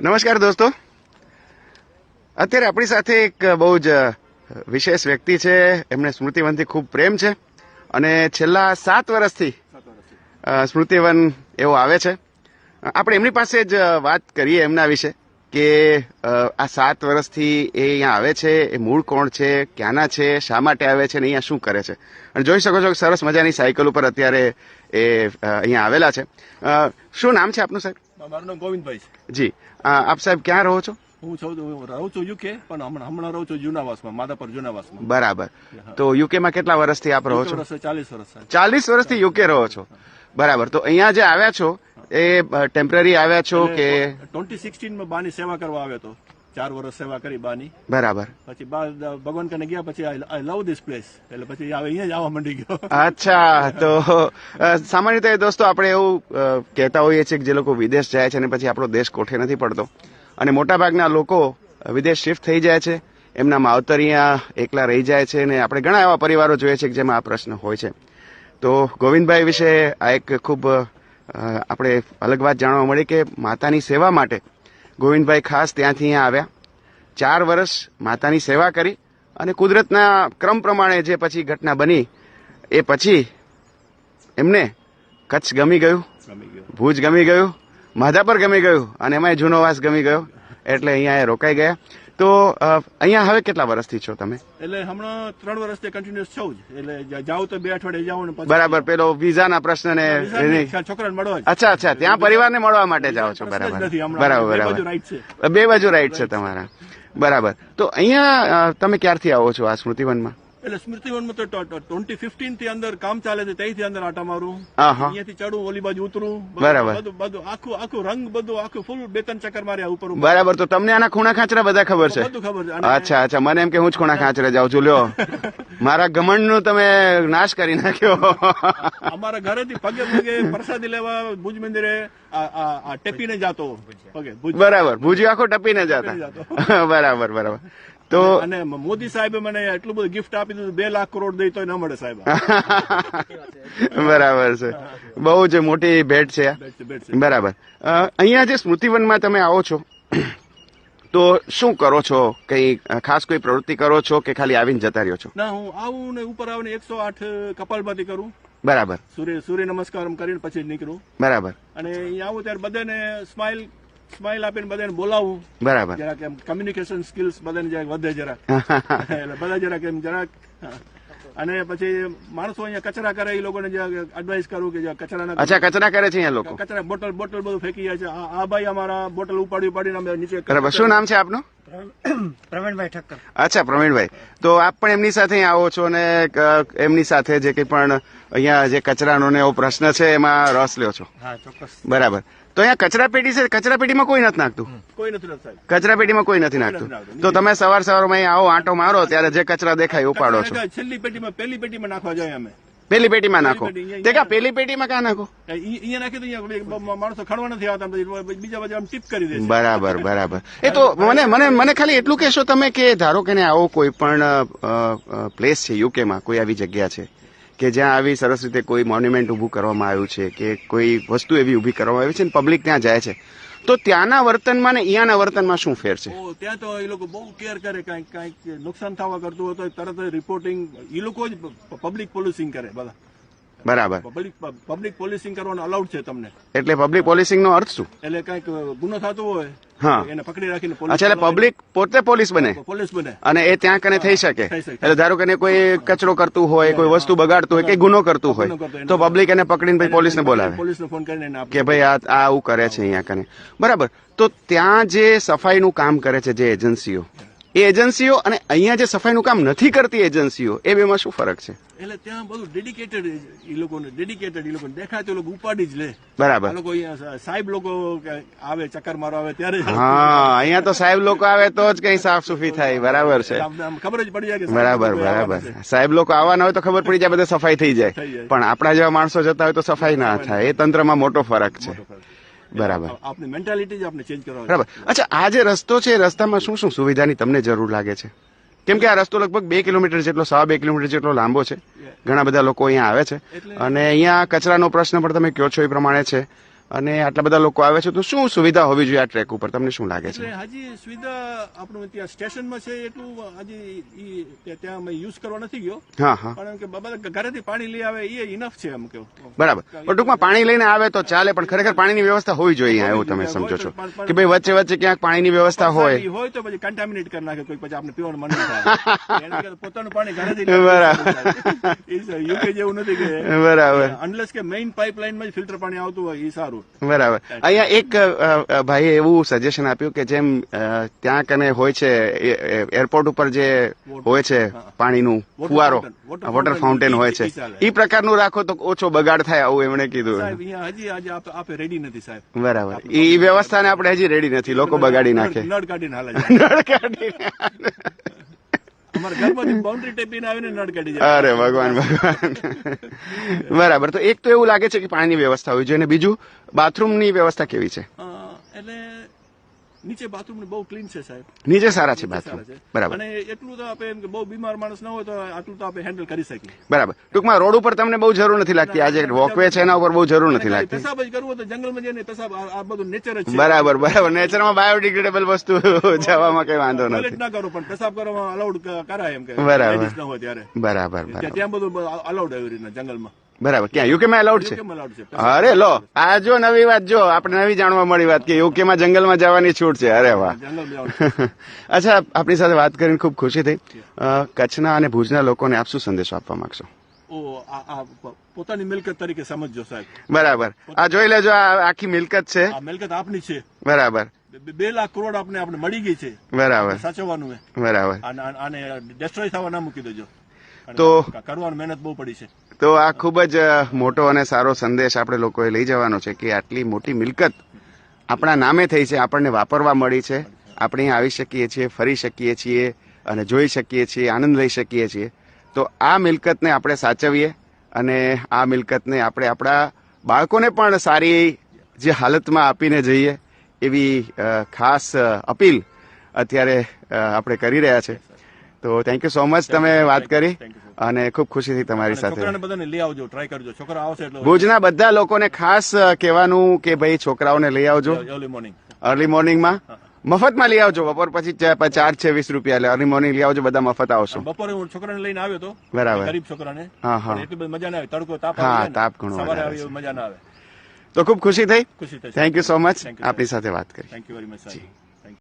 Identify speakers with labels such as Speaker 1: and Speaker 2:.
Speaker 1: નમસ્કાર દોસ્તો. અત્યારે આપણી સાથે એક બહુ જ વિશેષ વ્યક્તિ છે. એમને સ્મૃતિવનથી ખૂબ પ્રેમ છે. અને છેલ્લા સાત વર્ષથી સ્મૃતિવન એવો આવે છે. આપણે એમની પાસે જ વાત કરીએ એમના વિશે. કે આ સાત વર્ષથી એ અહીંયા આવે છે એ મૂળ કોણ છે ક્યાંના છે શા માટે આવે છે અને અહીંયા શું કરે છે? અને જોઈ શકો છો કે સરસ મજાની સાયકલ ઉપર અત્યારે એ અહીંયા આવેલા છે. શું નામ છે આપનું સાહેબ?
Speaker 2: મારું નામ ગોવિંદભાઈ છે.
Speaker 1: જી. આપ સાહેબ ક્યાં રહો છો?
Speaker 2: હું છું રહું છું યુકે પણ હમણાં હમણાં રહું છું જુનાવાસમાં માધાપર જુનાવાસમાં.
Speaker 1: બરાબર. તો યુકેમાં કેટલા વર્ષથી આપ રહો છો?
Speaker 2: ચાલીસ વર્ષ
Speaker 1: ચાલીસ વર્ષથી યુકે રહો છો. બરાબર. તો અહીંયા જે આવ્યા છો એ ટેમ્પરરી આવ્યા છો કે
Speaker 2: ટ્વેન્ટી સિક્સટીનમાં બાની સેવા કરવા આવ્યો હતો ચાર વર્ષ સેવા કરી બાની.
Speaker 1: બરાબર.
Speaker 2: પછી બા ભગવાન કને ગયા પછી આઈ લવ ધીસ પ્લેસ એટલે પછી આવે અહીંયા જ આવવા માંડી ગયો.
Speaker 1: અચ્છા તો સામાન્ય રીતે દોસ્તો આપણે એવું કહેતા હોઈએ છીએ કે જે લોકો વિદેશ જાય છે અને પછી આપણો દેશ કોઠે નથી પડતો. અને મોટાભાગના લોકો વિદેશ શિફ્ટ થઈ જાય છે. એમના માવતર અહીંયા એકલા રહી જાય છે અને આપણે ઘણા એવા પરિવારો જોઈએ છે કે જેમાં આ પ્રશ્ન હોય છે. તો ગોવિંદભાઈ વિશે આ એક ખૂબ આપણે અલગ વાત જાણવા મળી કે માતાની સેવા માટે ગોવિંદભાઈ ખાસ ત્યાંથી અહીંયા આવ્યા. ચાર વર્ષ માતાની સેવા કરી અને કુદરતના ક્રમ પ્રમાણે જે પછી ઘટના બની એ પછી એમને કચ્છ ગમી ગયું. ભુજ ગમી ગયું માધાપર ગમી ગયું અને એમાંય જૂનો વાસ ગમી ગયો. એટલે અહીંયા એ રોકાઈ ગયા. તો અહીંયા હવે કેટલા વર્ષથી છો તમે?
Speaker 2: એટલે હમણાં ત્રણ વર્ષથી કન્ટિન્યુઅસ છું જ. એટલે જાઉં તો બે અઠવાડિયે જાઉં ને
Speaker 1: બરાબર પેલો વિઝાના પ્રશ્ન ને
Speaker 2: છોકરાને મળવા
Speaker 1: અચ્છા અચ્છા ત્યાં પરિવારને મળવા માટે જાઓ છો બરાબર. બરાબર બરાબર. બે બાજુ રાઈટ છે તમારા. બરાબર. તો અહીંયા તમે ક્યારથી આવો છો આ સ્મૃતિવનમાં?
Speaker 2: એટલે સ્મૃતિવનમાં તો ટ્વેન્ટી ફિફ્ટીનથી અંદર કામ ચાલે છે ત્યાંથી અંદર આટા મારું. અહીંયાથી ચડું ઓલી બાજુ ઉતરું
Speaker 1: બરાબર.
Speaker 2: બધું બધું આખું આખું રંગ બધું આખું ફૂલ બે ત્રણ ચક્કર માર્યા ઉપર.
Speaker 1: બરાબર તો તમને આના ખૂણા ખાંચરા બધા ખબર છે?
Speaker 2: બધું ખબર છે.
Speaker 1: અચ્છા અચ્છા મને એમ કે હું જ ખૂણા ખાંચરે જાઉં છું લ્યો. મારા ઘમંડનું તમે નાશ કરી નાખ્યો.
Speaker 2: અમારા ઘરેથી પગે પગે પ્રસાદી લેવા ભુજ મંદિરે ટપીને જાતો. પગે
Speaker 1: બરાબર ભુજી આખો ટપીને જતા. બરાબર બરાબર. તો
Speaker 2: અને મોદી સાહેબે મને એટલું બધું ગિફ્ટ આપી દીધું બે લાખ કરોડ દઈ તો ન મળે સાહેબ.
Speaker 1: બરાબર છે. બહુ જ મોટી ભેટ છે. બરાબર. અહીંયા જે સ્મૃતિવનમાં તમે આવો છો તો શું કરો છો? કઈ ખાસ કોઈ પ્રવૃત્તિ કરો છો કે ખાલી આવીને જતા રહ્યો છો?
Speaker 2: ના હું આવું ને ઉપર આવીને એકસો આઠ કપાલભાતી કરું.
Speaker 1: બરાબર.
Speaker 2: સૂર્ય સૂર્ય નમસ્કાર કરીને પછી નીકળું.
Speaker 1: બરાબર.
Speaker 2: અને અહીંયા આવું ત્યારે બધાને સ્માઇલ સ્માઇલ આપીને બધાને બોલાવું.
Speaker 1: બરાબર.
Speaker 2: જરાક એમ કમ્યુનિકેશન સ્કિલ્સ બધાને જરાક વધે જરાક. એટલે બધા જરાક એમ જરાક અને પછી માણસો અહીંયા કચરા કરે એ લોકોને એડવાઇસ કરું કે જે કચરા ના
Speaker 1: અચ્છા કચરા કરે છે અહીંયા લોકો?
Speaker 2: કચરા બોટલ બોટલ બધું ફેંકી જાય છે. આ આ ભાઈ અમારા બોટલ ઉપાડી ઉપાડીને અમે નીચે
Speaker 1: બરાબર. શું નામ છે આપનું?
Speaker 3: પ્રવીણભાઈ ઠક્કર.
Speaker 1: અચ્છા પ્રવીણભાઈ. તો આપ પણ એમની સાથે આવો છો અને એમની સાથે જે કંઈ પણ અહીંયા જે કચરાનો ને એવો પ્રશ્ન છે એમાં રસ લ્યો છો?
Speaker 3: હા ચોક્કસ.
Speaker 1: બરાબર. તો અહીંયા કચરા પેટી છે કચરા પેટીમાં કોઈ નથી નાખતું.
Speaker 2: કોઈ નથી
Speaker 1: કચરા પેટીમાં કોઈ નથી નાખતું. તો તમે સવાર સવારમાં આવો આંટો મારો ત્યારે જે કચરા દેખાય ઉપાડો છો.
Speaker 2: છેલ્લી પેટીમાં પહેલી પેટીમાં નાખવા જોઈએ અમે.
Speaker 1: પેલી પેટીમાં નાખો. તે કા પેલી પેટીમાં ક્યાં નાખો?
Speaker 2: અહીંયા નાખી તો માણસો ખડવા નથી આવતા બીજા બાજુ આમ ટીપ કરી દે
Speaker 1: બરાબર બરાબર. એ તો મને મને મને ખાલી એટલું કહેશો તમે કે ધારો કે આવો કોઈ પણ પ્લેસ છે યુકેમાં કોઈ આવી જગ્યા છે. કે જ્યાં આવી સરસ રીતે કોઈ મોન્યુમેન્ટ ઊભું કરવામાં આવ્યું છે કે કોઈ વસ્તુ એવી ઊભી કરવામાં આવી છે ને પબ્લિક ત્યાં જાય છે. તો ત્યાંના વર્તનમાં ને અહીંયાના વર્તનમાં શું ફેર છે?
Speaker 2: ત્યાં તો એ લોકો બહુ કેર કરે કાંઈક કાંઈક નુકસાન થવા કરતું હોય તો તરત જ રિપોર્ટિંગ એ લોકો જ પબ્લિક પોલીસિંગ કરે બધા.
Speaker 1: બરાબર.
Speaker 2: પબ્લિક પબ્લિક પોલીસિંગ કરવાનું અલાઉડ છે તમને.
Speaker 1: એટલે પબ્લિક પોલિસિંગ નો અર્થ શું?
Speaker 2: એટલે કાંઈક ગુનો થતો હોય
Speaker 1: હા.
Speaker 2: એને પકડી રાખીને
Speaker 1: અચ્છા એટલે પબ્લિક પોતે પોલીસ બને?
Speaker 2: પોલીસ બને.
Speaker 1: અને એ ત્યાં કને થઈ શકે? એટલે ધારો કે કોઈ કચરો કરતું હોય કોઈ વસ્તુ બગાડતું હોય કે ગુનો કરતું હોય તો પબ્લિક એને પકડીને ભાઈ પોલીસને બોલાવે.
Speaker 2: પોલીસને ફોન કરીને
Speaker 1: કે ભાઈ આ આ આવું કરે છે અહીંયા કને. બરાબર. તો ત્યાં જે સફાઈનું કામ કરે છે જે એજન્સીઓ એ એજન્સીઓ અને અહીંયા જે સફાઈનું કામ નથી કરતી એજન્સીઓ એ બેમાં શું ફરક છે?
Speaker 2: એટલે ત્યાં બધું ડેડિકેટેડ એ લોકોને ડેડિકેટેડ એ લોકોને. દેખાય તો લોકો ઉપાડી જ લે.
Speaker 1: બરાબર.
Speaker 2: લોકો સાહેબ લોકો આવે ચક્કર મારો આવે ત્યારે
Speaker 1: હા અહીંયા તો સાહેબ લોકો આવે તો જ કઈ સાફ સુફી થાય બરાબર છે.
Speaker 2: ખબર જ પડી જાય
Speaker 1: બરાબર બરાબર. સાહેબ લોકો આવવાના હોય તો ખબર પડી જાય બધે સફાઈ થઈ જાય. પણ આપણા જેવા માણસો જતા હોય તો સફાઈ ના થાય. એ તંત્રમાં મોટો ફરક છે. બરાબર.
Speaker 2: આપની મેન્ટાલિટી જ આપણે ચેન્જ કરવા
Speaker 1: બરાબર. અચ્છા આ જે રસ્તો છે રસ્તામાં શું શું સુવિધાની તમને જરૂર લાગે છે? કેમ કે આ રસ્તો લગભગ બે કિલોમીટર જેટલો સવા બે કિલોમીટર જેટલો લાંબો છે. ઘણા બધા લોકો અહીંયા આવે છે. અને અહીંયા કચરાનો પ્રશ્ન પણ તમે કહો છો એ પ્રમાણે છે. અને આટલા બધા લોકો આવે છે તો શું સુવિધા હોવી જોઈએ આ ટ્રેક ઉપર? તમને શું લાગે છે?
Speaker 2: હજી સુવિધા આપણું ત્યાં સ્ટેશનમાં છે એટલું હજી ત્યાં અમે યુઝ કરવા નથી ગયો.
Speaker 1: હા હા.
Speaker 2: કારણ કે બાબા ઘરેથી પાણી લઈ આવે એ ઇનફ છે એમ કે.
Speaker 1: બરાબર. પણ ટૂંકમાં પાણી લઈને આવે તો ચાલે પણ ખરેખર પાણીની વ્યવસ્થા હોવી જોઈએ એવું તમે સમજો છો. કે ભાઈ વચ્ચે વચ્ચે ક્યાંક પાણીની વ્યવસ્થા હોય.
Speaker 2: હોય તો પછી કન્ટામિનેટ કરી નાખે કોઈ પછી આપણે પીવાનું મન થાય. પોતાનું પાણી ઘરેથી
Speaker 1: બરાબર.
Speaker 2: યુકે જેવું નથી કે
Speaker 1: બરાબર.
Speaker 2: અનલેસ કે મેઇન પાઇપલાઇનમાં જ ફિલ્ટર પાણી આવતું હોય એ સારું.
Speaker 1: બરાબર. અહીંયા એક ભાઈએ એવું સજેશન આપ્યું કે જેમ ત્યાં કને હોય છે એરપોર્ટ ઉપર જે હોય છે પાણીનું ફુવારો. વોટર ફાઉન્ટેન હોય છે. એ પ્રકારનું રાખો તો ઓછો બગાડ થાય આવું એમણે કીધું.
Speaker 2: હજી આપણે રેડી નથી સાહેબ.
Speaker 1: બરાબર. એ વ્યવસ્થાને આપણે હજી રેડી નથી. લોકો બગાડી નાખે.
Speaker 2: નળ કાઢીને હાલે
Speaker 1: નળ કાઢીને.
Speaker 2: અમારા ઘરમાંથી બાઉન્ડ્રી ટેપીને આવીને નળ કાઢી જાય.
Speaker 1: અરે ભગવાન ભગવાન. બરાબર તો એક તો એવું લાગે છે કે પાણીની વ્યવસ્થા હોવી જોઈએ અને બીજું બાથરૂમની વ્યવસ્થા કેવી છે?
Speaker 2: એટલે નીચે બાથરૂમ બહુ ક્લીન છે સાહેબ.
Speaker 1: નીચે સારા છે બાથરૂમ બરાબર.
Speaker 2: અને એટલું તો આપણે એમ કે બહુ બીમાર માણસ ના હોય તો આટલું તો આપણે હેન્ડલ કરી શકીએ.
Speaker 1: બરાબર. ટૂંકમાં રોડ ઉપર તમને બહુ જરૂર નથી લાગતી. આજે વોકવે છે એના ઉપર બહુ જરૂર નથી લાગતી.
Speaker 2: પેશાબ જ કરવું તો જંગલમાં જઈને પેશાબ આ બધું નેચર જ છે.
Speaker 1: બરાબર બરાબર. નેચરમાં બાયોડિગ્રેડેબલ વસ્તુ જવામાં કઈ વાંધો નથી.
Speaker 2: ના કરો પણ પેશાબ કરવામાં અલાઉડ કરાય એમ કે.
Speaker 1: બરાબર.
Speaker 2: ના હોય ત્યારે.
Speaker 1: બરાબર
Speaker 2: ત્યાં-
Speaker 1: બરાબર.
Speaker 2: ત્યાં બધું અલાઉડ આવી રીતના જંગલમાં.
Speaker 1: બરાબર. ક્યાં? યુકેમાં એલાઉડ છે? અરે લો આ જો નવી વાત જો આપણે નવી જાણવા મળી વાત કે યુકેમાં જંગલમાં જવાની છૂટ છે. અરે વાહ. અચ્છા આપણી સાથે વાત કરીને ખૂબ ખુશી થઈ. કચ્છના અને ભુજના લોકોને આપ શું સંદેશો આપવા માંગશો?
Speaker 2: પોતાની મિલકત તરીકે સમજજો સાહેબ.
Speaker 1: બરાબર. આ જોઈ લેજો આ આખી મિલકત છે.
Speaker 2: મિલકત આપની છે.
Speaker 1: બરાબર.
Speaker 2: બે- લાખ કરોડ આપણે આપણે મળી ગઈ છે.
Speaker 1: બરાબર.
Speaker 2: સાચવવાનું
Speaker 1: બરાબર.
Speaker 2: આને ડેસ્ટ્રોય થવા ના મૂકી દેજો. અને
Speaker 1: તો-
Speaker 2: કરવાનું મહેનત બહુ પડી છે.
Speaker 1: તો આ ખૂબ જ મોટો અને સારો સંદેશ આપણે લોકોએ લઈ જવાનો છે કે આટલી મોટી મિલકત આપણા નામે થઈ છે આપણને વાપરવા મળી છે. આપણે આવી શકીએ છીએ ફરી શકીએ છીએ અને જોઈ શકીએ છીએ આનંદ લઈ શકીએ છીએ. તો આ મિલકતને આપણે સાચવીએ અને આ મિલકતને આપણે આપણા બાળકોને પણ સારી જે હાલતમાં આપીને જઈએ એવી ખાસ અપીલ અત્યારે આપણે કરી રહ્યા છે. તો થેન્ક યુ સો મચ તમે વાત કરી. અને ખૂબ ખુશી થઈ તમારી સાથે. ભુજના બધા લોકોને ખાસ કહેવાનું કે ભાઈ છોકરાઓને લઈ આવજો.
Speaker 2: અર્લી
Speaker 1: મોર્નિંગમાં મફતમાં લઈ આવજો. બપોર પછી ચાર છે વીસ રૂપિયા. એટલે અર્લી મોર્નિંગ લઈ આવજો બધા મફત આવશો.
Speaker 2: બપોરે હું છોકરાને લઈને આવ્યો તો
Speaker 1: બરાબર.
Speaker 2: ગરીબ છોકરાને.
Speaker 1: હા, હા.
Speaker 2: એટલી બધી મજા ના આવે. તડકો તાપ
Speaker 1: હા, તાપ ઘણો
Speaker 2: મજા ના આવે
Speaker 1: તો ખૂબ ખુશી થઈ.
Speaker 2: ખુશી થઈ
Speaker 1: થેન્ક યુ સો મચ. આપની સાથે વાત કરી.
Speaker 2: Thank you very much